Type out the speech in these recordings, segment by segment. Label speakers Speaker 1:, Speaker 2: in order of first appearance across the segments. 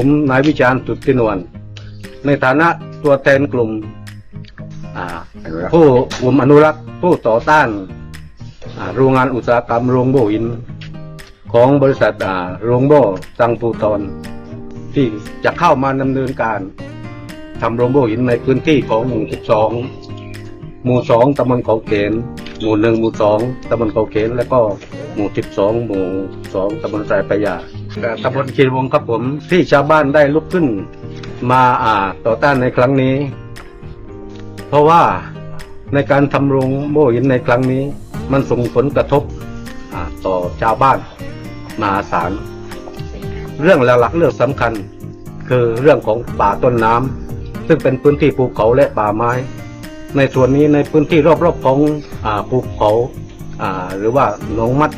Speaker 1: ผมนายวิจารณ์สุดที่นวลในฐานะตัวแทนกลุ่มอ่าผู้กลุ่มอนุรักษ์ผู้ต่อต้านอ่าโรงงานอุตสาหกรรมโรงโบหิน ของบริษัทอ่าโรงโบตังปูตอน ที่จะเข้ามาดำเนินการทำโรงโบหินในพื้นที่ของหมู่12 หมู่ 2ตำบลเขาเขนหมู่ 1 หมู่ 2ตำบลเขาเขนแล้วก็หมู่ 12 หมู่ 2ตำบลสายปะยา ตำบลคีรีวงศ์ครับผมที่ชาวบ้านได้ลุกขึ้นมาอ่าต่อต้านในครั้งนี้ เพราะว่าในการทำโรงโบหินในครั้งนี้ มันส่งผลกระทบอ่าต่อชาวบ้านมหาศาลเรื่องหลักๆเรื่องสำคัญ คือเรื่องของป่าต้นน้ำซึ่งเป็นพื้นที่ภูเขาและป่าไม้ ในส่วนนี้ในพื้นที่รอบๆของอ่าภูเขาอ่าหรือว่าหนองมัด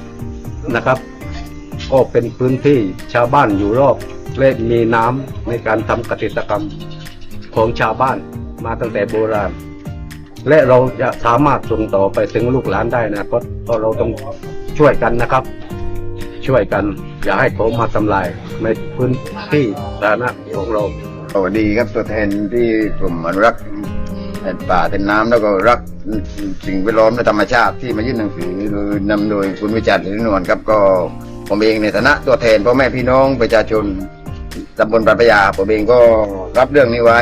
Speaker 1: นะครับ ก็เป็นพื้นที่ชาวบ้านอยู่รอบและมีน้ำในการทำเกษตรกรรมของชาวบ้านมาตั้งแต่โบราณ และเราจะสามารถส่งต่อไปถึงลูกหลานได้นะก็เราต้องช่วยกันนะครับ ช่วยกันอย่าให้เขามาทำลายในพื้นที่สาธารณะของเรา
Speaker 2: สวัสดีครับตัวแทนที่กลุ่มอนุรักษ์ป่าเป็นน้ำแล้วก็รักสิ่งแวดล้อมและธรรมชาติที่มายื่นหนังสือโดยนำโดยคุณวิจารณ์สิรินวลครับก็ ผมเองในฐานะตัวแทนพ่อแม่พี่น้องประชาชนตำบลปราพยาผมเองก็รับเรื่องนี้ไว้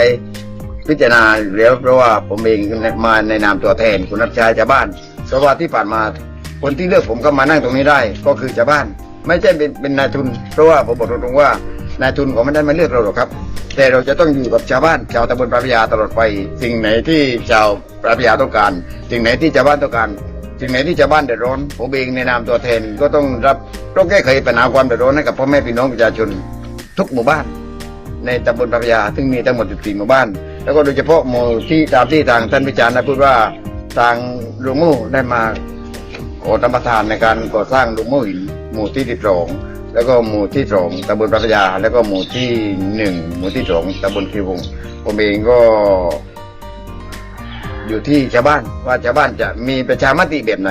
Speaker 2: พิจารณาแล้วเพราะว่าผมเองมาในนามตัวแทนคุณรับใช้ชาวบ้านเพราะว่าที่ผ่านมาคนที่เลือกผมเข้ามานั่งตรงนี้ได้ ก็คือชาวบ้าน ไม่ใช่เป็นเป็นนายทุน เพราะว่าผมบอกตรงๆว่านายทุนเขาไม่ได้มาเลือกเราหรอกครับ แต่เราจะต้องอยู่กับชาวบ้านชาวตำบลปราพยาตลอดไป สิ่งไหนที่ชาวปราพยาต้องการ สิ่งไหนที่ชาวบ้านต้องการสิ่งไหนที่ชาวบ้านเดือดร้อนผมเองในนามตัวแทนก็ต้องรับ ต้องแก้ไขปัญหาความเดือดร้อนให้กับพ่อแม่พี่น้องประชาชนทุกหมู่บ้าน ในตำบลปราพยาซึ่งมีทั้งหมด 14 หมู่บ้าน แล้วก็โดยเฉพาะหมู่ที่ตามที่ทางท่านวิจารณ์ได้พูดว่าทางโรงโม่ได้มาขอธรรมทานในการก่อสร้างโรงโม่หินหมู่ที่12แล้วก็หมู่ที่สองตำบลปราพยา แล้วก็หมู่ที่หนึ่งหมู่ที่สองตำบลคีวงผมเองก็อยู่ที่ชาวบ้านว่าชาวบ้านจะมีประชามติแบบไหน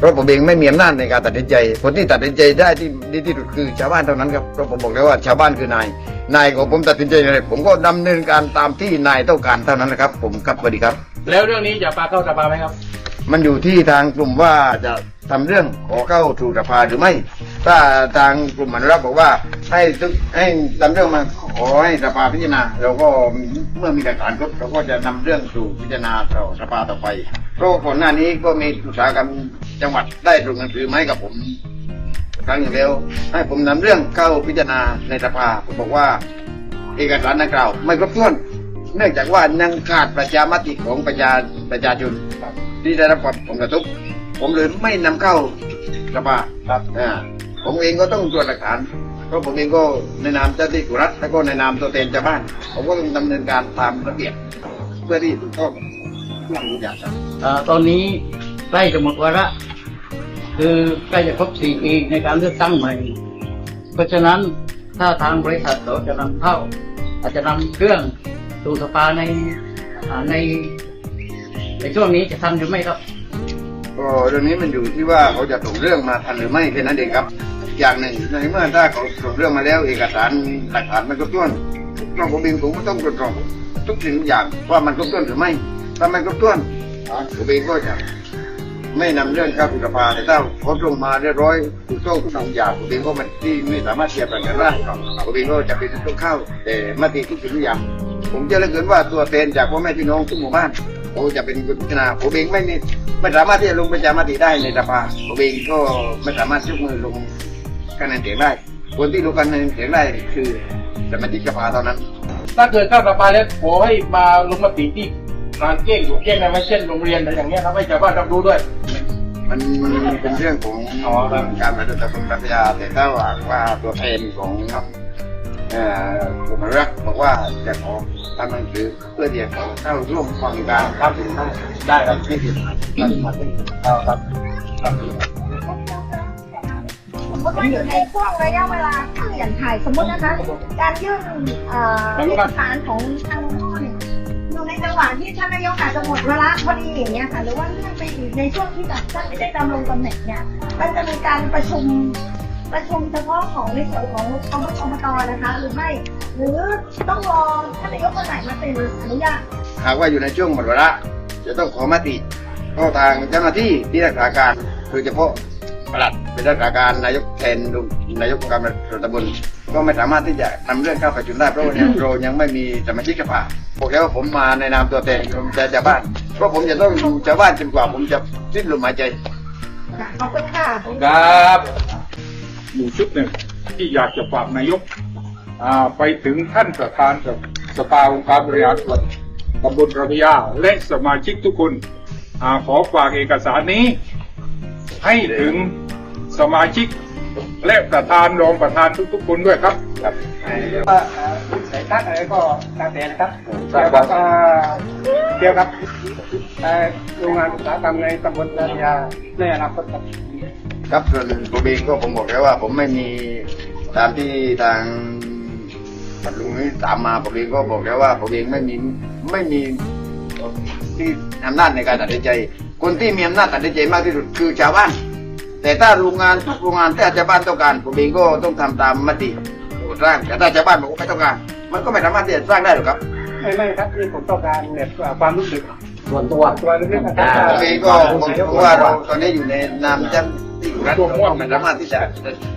Speaker 2: เพราะผมเองไม่มีอำนาจในการตัดสินใจ คนที่ตัดสินใจได้ที่ดีที่สุดคือชาวบ้านเท่านั้นครับเพราะผมบอกแล้วว่าชาวบ้านคือนาย นายของผมตัดสินใจอะไรผมก็ดำเนินการตามที่นายต้องการเท่านั้นนะครับ ผมครับสวัสดีครับ
Speaker 3: แล้วเรื่องนี้จะปาเข้าสภาไหมครับ
Speaker 2: มันอยู่ที่ทางกลุ่มว่าจะทำเรื่องขอเข้าถูกสภาหรือไม่ ถ้าทางกลุ่มอนุรักษ์บอกว่า ให้ทุกให้ทำเรื่องมาขอให้สภาพิจารณาเราก็เมื่อมีหลักฐานครบเราก็จะนำเรื่องสู่พิจารณาต่อสภาต่อไป เพราะว่าก่อนหน้านี้ก็มีอุตสาหกรรม จังหวัดได้ส่งหนังสือมาให้กับผม ครั้งหนึ่งแล้ว ให้ผมนำเรื่องเข้าพิจารณาในสภาผมบอกว่า เอกสารดังกล่าว ไม่ครบถ้วน เนื่องจากว่ายังขาดประชามติของประชาประชาชนที่ได้รับความผลกระทบผมเลยไม่นำเข้าสภาครับอ่าผมเองก็ต้องตรวจหลักฐานเพราะผมเองก็ในนามเจ้าหน้าที่กุรัฐแล้วก็ในนามตัวแทนชาวบ้าน ผมก็ต้องดำเนินการตามระเบียบเพื่อที่ถูกต้องทุกอย่างครับ
Speaker 3: เอ่อตอนนี้ ใกล้จะหมดวาระคือใกล้จะครบสี่ปีในการเลือกตั้งใหม่ เพราะฉะนั้นถ้าทางบริษัทเราจะนำเข้า อาจจะนำเครื่องสู่สภาในใน ในช่วงนี้จะทำหรือไม่ครับ
Speaker 2: ก็เรื่องนี้มันอยู่ที่ว่าเขาจะส่งเรื่องมาทันหรือไม่แค่นั้นเองครับ อย่างหนึ่งในเมื่อถ้าเขาส่งเรื่องมาแล้วเอกสารหลักฐานมันครบถ้วนต้องผมเองผมก็ต้องตรวจสอบทุกสิ่งทุกอย่างว่ามันครบถ้วนหรือไม่ถ้ามันครบถ้วนผมเองก็จะ ไม่นำเรื่องเข้าสู่สภาแต่ถ้าเขาส่งมาเรียบร้อยถูกต้องทุกสิ่งทุกอย่างผมเองก็มันที่ไม่สามารถเทียบกันได้ผมเองก็จะเป็นต้องเข้า แต่มติทุกสิ่งทุกอย่างผมเชื่อเหลือเกินว่าตัวแทนจากพ่อแม่พี่น้องทุกหมู่บ้านเขาจะเป็นคนพิจารณาผมเองไม่มีไม่สามารถที่จะลงประชามติได้ในสภาผมเองก็ไม่สามารถยกมือลงคะแนนเสียงได้คนที่ลงคะแนนเสียงได้คือสมาชิกสภาเท่านั้น
Speaker 4: ถ้าเกิดข้าสภาแล้วขอให้มาลงมติที่ลานเก้งอยู่เก้งนะไม่เช่นโรงเรียนอะไรอย่างเงี้ยครับให้ชาวบ้านรับรู้ด้วย
Speaker 2: มันเป็นเรื่องของการปฏิบัติของปรัชญาแต่ถ้าว่าว่าตัวแทนของเอ่อกลุ่มอนุรักบอกว่าจะขอทำหนังสือเพื่อที่จะขอเข้าร่วมฟังการครับได้ครับไม่ผิดครับ
Speaker 5: สมมติว่าอยู่ในช่วงระยะเวลาที่อย่างถ่ายสมมตินะคะ การยื่นเอ่อกสารของทางพ่อเนี่ยอยู่ ในจังหวะที่ท่านนายกอาจจะหมดเวลาพอดีอย่างเงี้ยค่ะหรือว่าเลื่อนไปอีกในช่วงที่แบบท่านไม่ได้ดำรงตำแหน่งเนี่ยมันจะมีการประชุมประชุมเฉพาะของในส่วนของอบตนะคะหรือไม่ หรือต้องรอท่านนายกคนไหนมาเซ็นอนุญาต
Speaker 2: หากว่าอยู่ในช่วงหมดวาระจะต้องขอมติก็ทางเจ้าหน้าที่ที่รักษาการโดยเฉพาะปลัดเป็นรักษาการนายกแทน นายกองค์การบริหารตำบลก็ไม่สามารถที่จะนำเรื่องเข้าประชุมได้เพราะว่าเนี่ยเรายังไม่มีสมาชิกสภาบอกแล้วว่าผมมาในนามตัวแทนของชาวบ้าน เพราะผมจะต้องอยู่ชาวบ้านจนกว่าผมจะสิ้นลมหายใจ
Speaker 5: ขอบคุณค่ะ
Speaker 4: ครับอยู่ชุดหนึ่งที่อยากจะฝากนายกอ่าไปถึงท่านประธานกับสภาองค์การบริหารส่วนตำบลระพยาและสมาชิกทุกคนอาขอฝากเอกสารนี้ ให้ถึงสมาชิก และประธานรองประธานทุกๆคนด้วยครับครับ
Speaker 6: สายตัดอะไรก็ตามแต่นะครับเกี่ยวกับเอ่อเกี่ยวกับเอ่อโรงงานอุตสาหกรรมในตำบลลาดยาในอนาคตครับ
Speaker 2: ครับส่วนผมเองก็ผมบอกแล้วว่า ผมไม่มีตามที่ทางลุงนี้ถามมาผมเองก็บอกแล้วว่าผมเองไม่มีไม่มีที่อำนาจในการตัดสินใจ คนที่มีอำนาจตัดสินใจมากที่สุดคือชาวบ้าน แต่ถ้าโรงงานทุกโรงงานถ้าชาวบ้านต้องการผมเองก็ต้องทำตามมติโหวตร่างแต่ถ้าชาวบ้านบอกว่าไม่ต้องการ มันก็ไม่สามารถที่จะสร้างได้หรอกครับ
Speaker 6: ไม่ไม่ครับนี่ผมต้องการแบบความรู้สึก
Speaker 1: ส่วนตัว
Speaker 6: ตัวเรื่องนะครับ
Speaker 2: ผมเองก็ผมเพราะว่าเราตอนนี้อยู่ในนามเจ้าที่รัฐเราก็ไม่สามารถที่จะ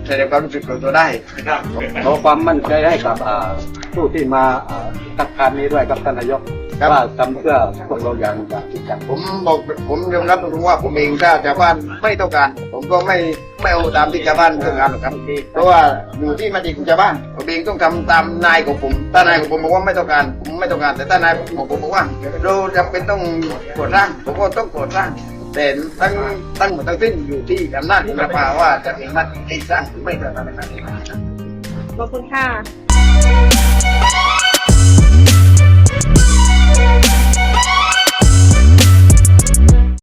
Speaker 2: แสดงความรู้สึกของตัวได้นะครับ
Speaker 1: ขอความมั่นใจให้กับอ่าผู้ที่มาอ่าตักการนี้ด้วยครับท่านนายก
Speaker 2: ครับ
Speaker 1: ว่าทำเพื่อพวกเราอย่างอย่างจริงจัง
Speaker 2: ผมบอกผมยอมรับตรงๆว่าผมเองถ้าชาวบ้านไม่ต้องการ ผมก็ไม่ไม่เอาตามที่ชาวบ้านต้องการหรอกครับ เพราะว่าอยู่ที่มติของชาวบ้านผมเองต้องทำตามนายของผมถ้านายของผมบอกว่าไม่ต้องการผมไม่ต้องการ แต่ถ้านายของผมบอกว่า เราจำเป็นต้องกดร่างผมก็ต้องกดร่าง แต่ตั้งตั้งหมดทั้งสิ้นอยู่ที่อำนาจของสภาว่าจะมีมติให้สร้างหรือไม่สร้าง
Speaker 5: ขอบคุณค่ะ